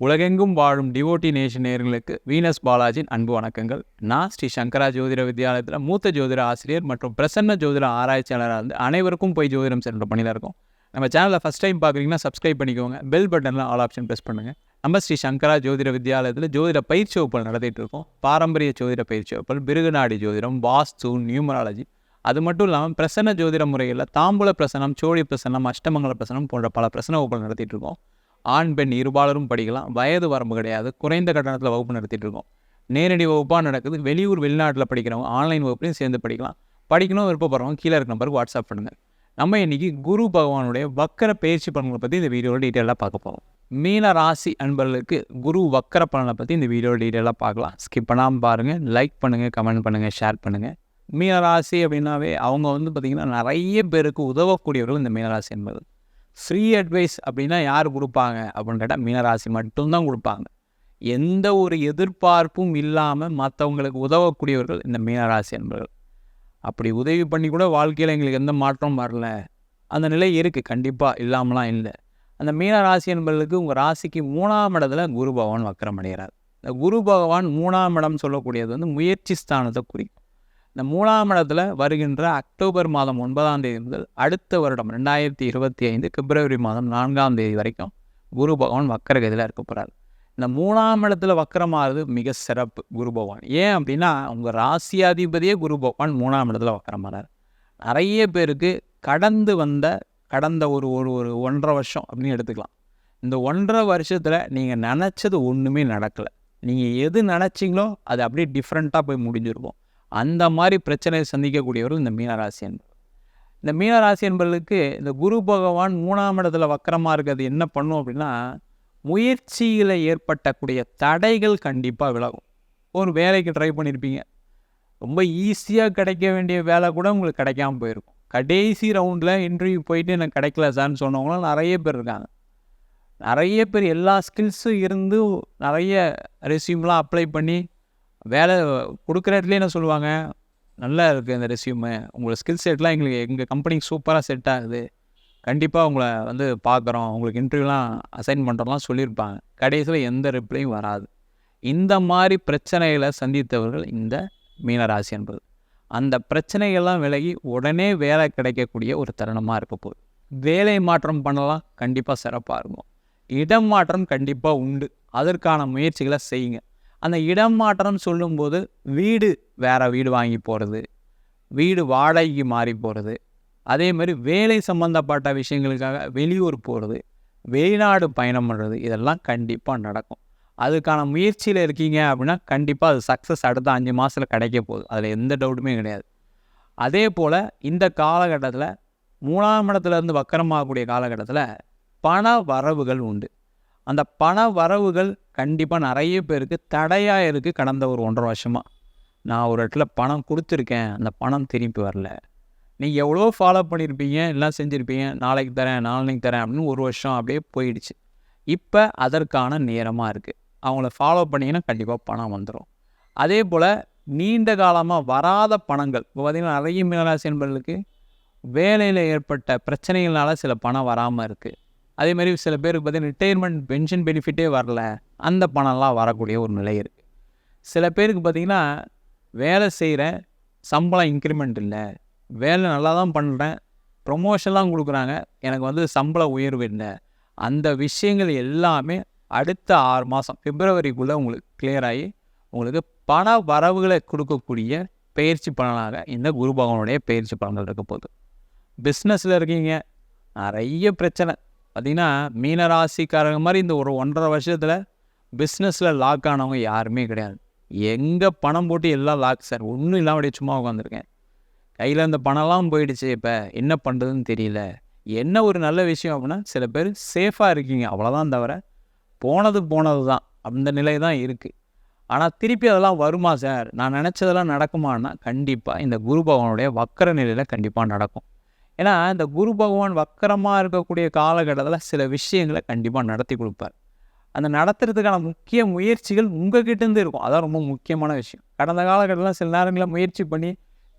உலகெங்கும் வாழும் devotee nation நேர்களுக்கு வீனஸ் பாலாஜின் அன்பு வணக்கங்கள். நான் ஸ்ரீ சங்கரா ஜோதிட வித்யாலயத்தில் மூத்த ஜோதிட ஆசிரியர் மற்றும் பிரசன்ன ஜோதிட ஆராய்ச்சியாளராக இருந்து அனைவருக்கும் போய் ஜோதிடம் சென்ற பணியில் இருக்கும். நம்ம சேனலில் ஃபஸ்ட் டைம் பார்க்குறீங்கன்னா சப்ஸ்கிரைப் பண்ணிக்கோங்க. பெல் பட்டனில் ஆல் ஆப்ஷன் ப்ரெஸ் பண்ணுங்கள் நம்ம ஸ்ரீ சங்கரா ஜோதிட வித்யாலயத்தில் ஜோதிட பயிற்சி வகுப்புகள் நடத்திட்டு இருக்கோம். பாரம்பரிய ஜோதிட பயிற்சி வகுப்புகள் பிருகுநாடி ஜோதிடம் வாஸ்து நியூமராலஜி. அது மட்டும் இல்லாமல் பிரசன்ன ஜோதிட முறையில் தாம்பூல பிரசனம் சோழி பிரசனம் அஷ்டமங்கல பிரசனம் போன்ற பல பிரசன வகுப்புகள் நடத்திட்டு இருக்கோம். ஆண் பெண் இருபாலரும் படிக்கலாம். வயது வரம்பு கிடையாது. குறைந்த கட்டணத்தில் வகுப்பு நடத்திட்டு இருக்கோம். நேரடி வகுப்பாக நடக்குது. வெளியூர் வெளிநாட்டில் படிக்கிறவங்க ஆன்லைன் வகுப்புலையும் சேர்ந்து படிக்கலாம். படிக்கணும் விருப்பப்படுறவங்க கீழே இருக்க நம்பருக்கு வாட்ஸ்அப் பண்ணுங்கள் நம்ம இன்றைக்கி குரு பகவானுடைய வக்கர பயிற்சி பலன்களை பற்றி இந்த வீடியோவில் டீட்டெயிலாக பார்க்க போகிறோம் மீன ராசி அன்பர்களுக்கு குரு வக்கர பலனை பற்றி இந்த வீடியோவில் டீட்டெயிலாக பார்க்கலாம். ஸ்கிப் பண்ணாமல் பாருங்கள் லைக் பண்ணுங்கள் கமெண்ட் பண்ணுங்கள் ஷேர் பண்ணுங்கள் மீனராசி அப்படின்னாவே அவங்க வந்து பார்த்திங்கன்னா நிறைய பேருக்கு உதவக்கூடியவர்கள் இந்த மீனராசி என்பது. ஃப்ரீ அட்வைஸ் அப்படின்னா யார் கொடுப்பாங்க? அப்படின்னு கேட்டால் மீனராசி மட்டும்தான் கொடுப்பாங்க. எந்த ஒரு எதிர்பார்ப்பும் இல்லாமல் மற்றவங்களுக்கு உதவக்கூடியவர்கள் இந்த மீனராசி என்பவர்கள் அப்படி உதவி பண்ணி கூட வாழ்க்கையில் எங்களுக்கு எந்த மாற்றமும் வரல. அந்த நிலை இருக்குது கண்டிப்பாக இல்லாமலாம் இல்லை. அந்த மீனராசி என்பவர்களுக்கு உங்கள் ராசிக்கு மூணாம் இடத்துல குரு பகவான் வக்கரம் அடைகிறார். இந்த குரு பகவான் மூணாம் இடம் சொல்லக்கூடியது வந்து முயற்சி ஸ்தானத்தை குறிக்கும். இந்த மூணாம் இடத்துல வருகின்ற அக்டோபர் மாதம் ஒன்பதாம் தேதி முதல் அடுத்த வருடம் ரெண்டாயிரத்தி இருபத்தி ஐந்து பிப்ரவரி மாதம் நான்காம் தேதி வரைக்கும் குரு பகவான் வக்கரகதியில் இருக்க போகிறார் இந்த மூணாம் இடத்துல வக்கரமாகிறது மிக சிறப்பு குரு பகவான். ஏன் அப்படின்னா உங்கள் ராசியாதிபதியே குரு பகவான் மூணாம் இடத்துல வக்கரமாகிறார் நிறைய பேருக்கு கடந்து வந்த கடந்த ஒரு ஒரு ஒரு ஒன்றரை வருஷம் அப்படின்னு எடுத்துக்கலாம். இந்த ஒன்றரை வருஷத்தில் நீங்கள் நினச்சது ஒன்றுமே நடக்கலை. நீங்கள் எது நினச்சிங்களோ அது அப்படியே டிஃப்ரெண்ட்டாக போய் முடிஞ்சிருக்கும். அந்த மாதிரி பிரச்சனையை சந்திக்கக்கூடியவர்கள் இந்த மீனராசி என்பது இந்த மீனராசி என்பவர்களுக்கு இந்த குரு பகவான் மூணாம் இடத்துல வக்கரமாக இருக்கிறது என்ன பண்ணும் அப்படின்னா முயற்சியில் ஏற்பட்டக்கூடிய தடைகள் கண்டிப்பாக விலகும். ஒரு வேலைக்கு ட்ரை பண்ணியிருப்பீங்க ரொம்ப ஈஸியாக கிடைக்க வேண்டிய வேலை கூட உங்களுக்கு கிடைக்காம போயிருக்கும். கடைசி ரவுண்டில் இன்டர்வியூ போயிட்டு எனக்கு கிடைக்கல சார்னு சொன்னவங்களாம் நிறைய பேர் இருக்காங்க. நிறைய பேர் எல்லா ஸ்கில்ஸும் இருந்து நிறைய ரெசியூம்லாம் அப்ளை பண்ணி வேலை கொடுக்குற இடத்துலேயே என்ன சொல்லுவாங்க? நல்லா இருக்குது இந்த ரெசியூமு உங்களோட ஸ்கில் செட்லாம் எங்களுக்கு எங்கள் கம்பெனிக்கு சூப்பராக செட் ஆகுது. கண்டிப்பாக உங்களை வந்து பார்க்குறோம். உங்களுக்கு இன்டர்வியூலாம் அசைன் பண்ணுறோம்லாம் சொல்லியிருப்பாங்க. கடைசியில் எந்த ரிப்ளையும் வராது. இந்த மாதிரி பிரச்சனைகளை சந்தித்தவர்கள் இந்த மீனராசி என்பது அந்த பிரச்சனைகள்லாம் விலகி உடனே வேலை கிடைக்கக்கூடிய ஒரு தருணமாக இருக்க போகுது. வேலை மாற்றம் பண்ணலாம் கண்டிப்பாக சிறப்பாக இருக்கும். இடம் மாற்றம் கண்டிப்பாக உண்டு. அதற்கான முயற்சிகளை செய்யுங்க. அந்த இடம் மாற்றம் சொல்லும்போது வீடு வேறு வீடு வாங்கி போகிறது வீடு வாடகைக்கு மாறி போகிறது அதே மாதிரி வேலை சம்மந்தப்பட்ட விஷயங்களுக்காக வெளியூர் போகிறது வெளிநாடு பயணம் பண்ணுறது இதெல்லாம் கண்டிப்பாக நடக்கும். அதுக்கான முயற்சியில் இருக்கீங்க அப்படின்னா கண்டிப்பாக அது சக்ஸஸ் அடுத்த அஞ்சு மாதத்தில் கிடைக்க போகுது. அதில் எந்த டவுட்டுமே கிடையாது. அதே போல் இந்த காலகட்டத்தில் மூணாம் இடத்துலேருந்து வக்கரமாகக்கூடிய காலகட்டத்தில் பண வரவுகள் உண்டு. அந்த பண வரவுகள் கண்டிப்பாக நிறைய பேருக்கு தடையாக இருக்குது கடந்த ஒரு ஒன்றரை வருஷமாக நான் ஒரு இடத்துல பணம் கொடுத்துருக்கேன். அந்த பணம் திரும்பி வரல. நீங்கள் எவ்வளோ ஃபாலோ பண்ணியிருப்பீங்க எல்லாம் செஞ்சுருப்பீங்க. நாளைக்கு தரேன் நாளைக்கு தரேன் அப்படின்னு ஒரு வருஷம் அப்படியே போயிடுச்சு. இப்போ அதற்கான நேரமாக இருக்குது அவங்கள ஃபாலோ பண்ணிங்கன்னா கண்டிப்பாக பணம் வந்துடும் அதே போல் நீண்ட காலமாக வராத பணங்கள் இப்போ பார்த்திங்கன்னா நிறைய மீனராசி என்பவர்களுக்கு வேலையில் ஏற்பட்ட பிரச்சனைகளால் சில பணம் வராமல் இருக்குது அதே மாதிரி சில பேருக்கு பார்த்தீங்கன்னா ரிட்டையர்மெண்ட் பென்ஷன் பெனிஃபிட்டே வரல. அந்த பணம்லாம் வரக்கூடிய ஒரு நிலை இருக்குது சில பேருக்கு பார்த்திங்கன்னா வேலை செய்கிறேன் சம்பளம் இன்க்ரிமெண்ட் இல்லை. வேலை நல்லா தான் பண்ணுறேன் ப்ரொமோஷன்லாம் கொடுக்குறாங்க எனக்கு வந்து சம்பள உயர்வு இல்லை. அந்த விஷயங்கள் எல்லாமே அடுத்த ஆறு மாதம் பிப்ரவரிக்குள்ளே உங்களுக்கு கிளியர் ஆகி உங்களுக்கு பண வரவுகளை கொடுக்கக்கூடிய பயிற்சி பலனாக இந்த குரு பகவானுடைய பயிற்சி பலன்கள் இருக்க போகுது. பிஸ்னஸில் இருக்கீங்க நிறைய பிரச்சனை. பார்த்திங்கன்னா மீனராசிக்காரங்க மாதிரி இந்த ஒரு ஒன்றரை வருஷத்தில் பிஸ்னஸில் லாக் ஆனவங்க யாருமே கிடையாது. எங்கே பணம் போட்டு எல்லாம் லாக் சார் ஒன்றும் இல்லாமல் சும்மா உட்காந்துருக்கேன் கையில் இந்த பணம்லாம் போயிடுச்சு இப்போ. என்ன பண்ணுறதுன்னு தெரியல. என்ன ஒரு நல்ல விஷயம் அப்படின்னா சில பேர் சேஃபாக இருக்கீங்க. அவ்வளோதான் தவிர போனது போனது தான் அந்த நிலை தான் இருக்குது ஆனால் திருப்பி அதெல்லாம் வருமா சார் நான் நினச்சதெல்லாம் நடக்குமான்னா கண்டிப்பாக இந்த குரு பகவானுடைய வக்கர நிலையில் கண்டிப்பாக நடக்கும். ஏன்னா இந்த குரு பகவான் வக்கரமாக இருக்கக்கூடிய காலகட்டத்தில் சில விஷயங்களை கண்டிப்பாக நடத்தி கொடுப்பார். அந்த நடத்துறதுக்கான முக்கிய முயற்சிகள் உங்கள் கிட்டேருந்து இருக்கும். அதான் ரொம்ப முக்கியமான விஷயம். கடந்த காலகட்டத்தில் சில நேரங்களில் முயற்சி பண்ணி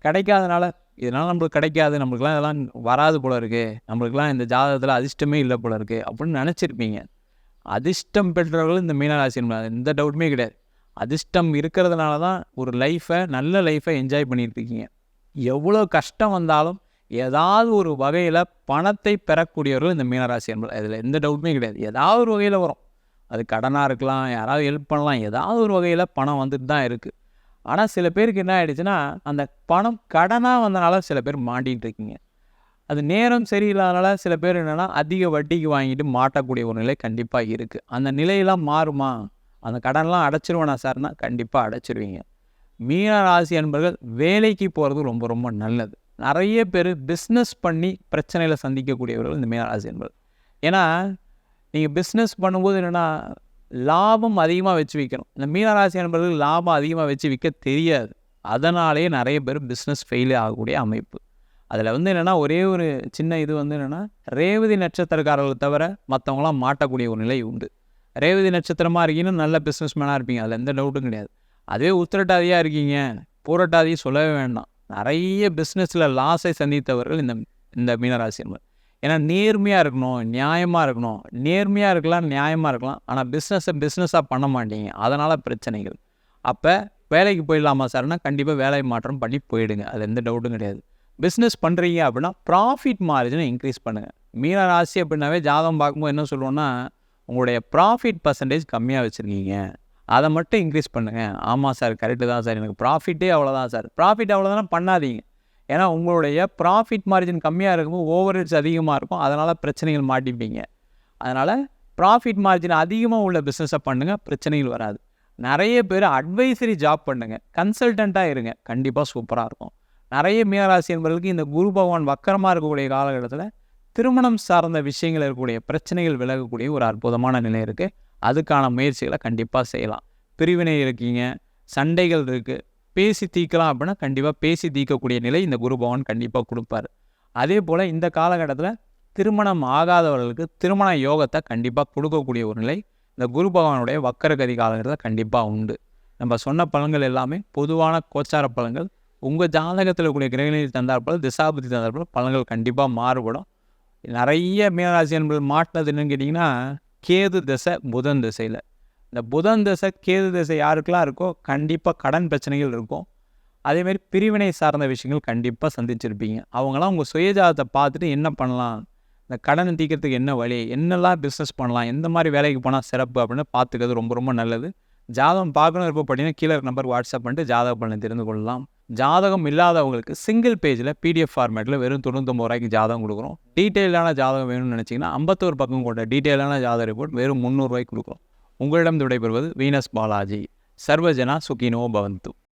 கிடைக்காதனால இதனால் நம்மளுக்கு கிடைக்காது நம்மளுக்குலாம் இதெல்லாம் வராது போல இருக்குது நம்மளுக்குலாம் இந்த ஜாதகத்தில் அதிர்ஷ்டமே இல்லை போல இருக்குது அப்படின்னு நினச்சிருப்பீங்க. அதிர்ஷ்டம் பெற்றவர்கள் இந்த மீனராசி எந்த டவுட்டுமே கிடையாது. அதிர்ஷ்டம் இருக்கிறதுனால தான் ஒரு லைஃப்பை நல்ல லைஃப்பை என்ஜாய் பண்ணியிருக்கீங்க எவ்வளோ கஷ்டம் வந்தாலும் ஏதாவது ஒரு வகையில் பணத்தை பெறக்கூடியவர்கள் இந்த மீனராசி என்பது. இதில் எந்த டவுட்டுமே கிடையாது. ஏதாவது ஒரு வகையில் வரும். அது கடனாக இருக்கலாம் யாராவது ஹெல்ப் பண்ணலாம். ஏதாவது ஒரு வகையில் பணம் வந்துட்டு தான் இருக்குது ஆனால் சில பேருக்கு என்ன ஆகிடுச்சுன்னா அந்த பணம் கடனாக வந்தனால சில பேர் மாட்டிகிட்டு இருக்கீங்க. அது நேரம் சரியில்லாதனால சில பேர் என்னென்னா அதிக வட்டிக்கு வாங்கிட்டு மாட்டக்கூடிய ஒரு நிலை கண்டிப்பாக இருக்குது அந்த நிலையெல்லாம் மாறுமா? அந்த கடன்லாம் அடைச்சிருவேனா சார்னா கண்டிப்பாக அடைச்சிருவீங்க. மீன ராசி அன்பர்கள் வேலைக்கு போகிறது ரொம்ப ரொம்ப நல்லது. நிறைய பேர் பிஸ்னஸ் பண்ணி பிரச்சனையில் சந்திக்கக்கூடியவர்கள் இந்த மீனராசி என்பது. ஏன்னா நீங்கள் பிஸ்னஸ் பண்ணும்போது என்னென்னா லாபம் அதிகமாக வச்சு விற்கணும் இந்த மீனராசி என்பது லாபம் அதிகமாக வச்சு விற்க தெரியாது. அதனாலேயே நிறைய பேர் பிஸ்னஸ் ஃபெயிலே ஆகக்கூடிய அமைப்பு. அதில் வந்து என்னென்னா ஒரே ஒரு சின்ன இது வந்து என்னென்னா ரேவதி நட்சத்திரக்காரர்களை தவிர மற்றவங்களாம் மாட்டக்கூடிய ஒரு நிலை உண்டு. ரேவதி நட்சத்திரமாக இருக்கீங்கன்னா நல்ல பிஸ்னஸ் மேனாக இருப்பீங்க. அதில் எந்த டவுட்டும் கிடையாது. அதே உத்திரட்டாதியாக இருக்கீங்க. பூரட்டாதியும் சொல்லவே வேண்டாம். நிறைய பிஸ்னஸில் லாஸை சந்தித்தவர்கள் இந்த இந்த மீனராசி என்பது ஏன்னா நேர்மையாக இருக்கணும் நியாயமாக இருக்கணும். நேர்மையாக இருக்கலாம் நியாயமாக இருக்கலாம். ஆனால் பிஸ்னஸை பிஸ்னஸாக பண்ண மாட்டீங்க. அதனால் பிரச்சனைகள். அப்போ வேலைக்கு போயிடலாமா சார்னா கண்டிப்பாக வேலை மாற்றம் பண்ணி போயிடுங்க. அது எந்த டவுட்டும் கிடையாது. பிஸ்னஸ் பண்ணுறீங்க அப்படின்னா ப்ராஃபிட் மார்ஜினை இன்க்ரீஸ் பண்ணுங்கள் மீன ராசி அப்படின்னாவே ஜாதகம் பார்க்கும்போது என்ன சொல்லுவோன்னா உங்களுடைய ப்ராஃபிட் பர்சன்டேஜ் கம்மியாக வச்சுருக்கீங்க. அதை மட்டும் இன்க்ரீஸ் பண்ணுங்கள் ஆமாம் சார் கரெக்டு தான் சார் எனக்கு ப்ராஃபிட்டே அவ்வளோதான் சார் ப்ராஃபிட் அவ்வளோதானே பண்ணாதீங்க. ஏன்னா உங்களுடைய ப்ராஃபிட் மார்ஜின் கம்மியாக இருக்கும்போது ஓவர் ஹெட்ஸ் அதிகமாக இருக்கும். அதனால் பிரச்சனைகள் மாட்டிப்பீங்க. அதனால் ப்ராஃபிட் மார்ஜின் அதிகமாக உள்ள பிஸ்னஸை பண்ணுங்கள் பிரச்சனைகள் வராது. நிறைய பேர் அட்வைசரி ஜாப் பண்ணுங்கள் கன்சல்டண்ட்டாக இருங்க. கண்டிப்பாக சூப்பராக இருக்கும். நிறைய மீனராசி என்பவர்களுக்கு இந்த குரு பகவான் வக்கரமாக இருக்கக்கூடிய காலகட்டத்தில் திருமணம் சார்ந்த விஷயங்கள் இருக்கக்கூடிய பிரச்சனைகள் விலகக்கூடிய ஒரு அற்புதமான நிலை இருக்குது அதுக்கான முயற்சிகளை கண்டிப்பாக செய்யலாம். பிரிவினை இருக்கீங்க சண்டைகள் இருக்குது பேசி தீர்க்கலாம் அப்படின்னா கண்டிப்பாக பேசி தீர்க்கக்கூடிய நிலை இந்த குரு பகவான் கண்டிப்பாக கொடுப்பாரு. அதே போல் இந்த காலகட்டத்தில் திருமணம் ஆகாதவர்களுக்கு திருமண யோகத்தை கண்டிப்பாக கொடுக்கக்கூடிய ஒரு நிலை இந்த குரு பகவானுடைய வக்கரகதி காலகட்டத்தில் கண்டிப்பாக உண்டு. நம்ம சொன்ன பலன்கள் எல்லாமே பொதுவான கோச்சார பலன்கள். உங்கள் ஜாதகத்தில் கூடிய கிரகணியில் தந்தாற்போல் திசாபதி தந்தாற்போல் பலன்கள் கண்டிப்பாக மாறுபடும். நிறைய மீனராசி என்பது மாட்டினது என்னன்னு கேட்டிங்கன்னா கேது திசை புதன் திசையில். இந்த புதன் திசை கேது திசை யாருக்கெல்லாம் இருக்கோ கண்டிப்பாக கடன் பிரச்சனைகள் இருக்கும். அதேமாரி பிரிவினை சார்ந்த விஷயங்கள் கண்டிப்பாக சந்திச்சிருப்பீங்க. அவங்களாம் உங்கள் சுயஜாதத்தை பார்த்துட்டு என்ன பண்ணலாம்? இந்த கடனை தீக்கிறதுக்கு என்ன வழி? என்னெல்லாம் பிஸ்னஸ் பண்ணலாம்? எந்த மாதிரி வேலைக்கு போனால் சிறப்பு அப்படின்னு பார்த்துக்கிறது ரொம்ப ரொம்ப நல்லது. ஜாதகம் பார்க்கணும் இருப்போம் பார்த்தீங்கன்னா கீழே நம்பர் வாட்ஸ்அப் பண்ணிட்டு ஜாதக பண்ணி தெரிந்து கொள்ளலாம். ஜாதகம் இல்லாதவங்களுக்கு சிங்கிள் பேஜில் பிடிஎஃப் ஃபார்மேட்டில் வெறும் தொண்ணூத்தொம்பது ரூபாய்க்கு ஜாதகம் கொடுக்குறோம் டீட்டெயிலான ஜாதகம் வேணும்னு நினச்சிங்கன்னா ஐம்பத்தோரு பக்கம் கொண்ட டீட்டெயிலான ஜாதக ரிப்போர்ட் வெறும் முந்நூறுரூவாய்க்கு கொடுக்குறோம் உங்களிடம் விடைபெறுவது வீனஸ் பாலாஜி. சர்வஜனா சுகினோ பவந்து.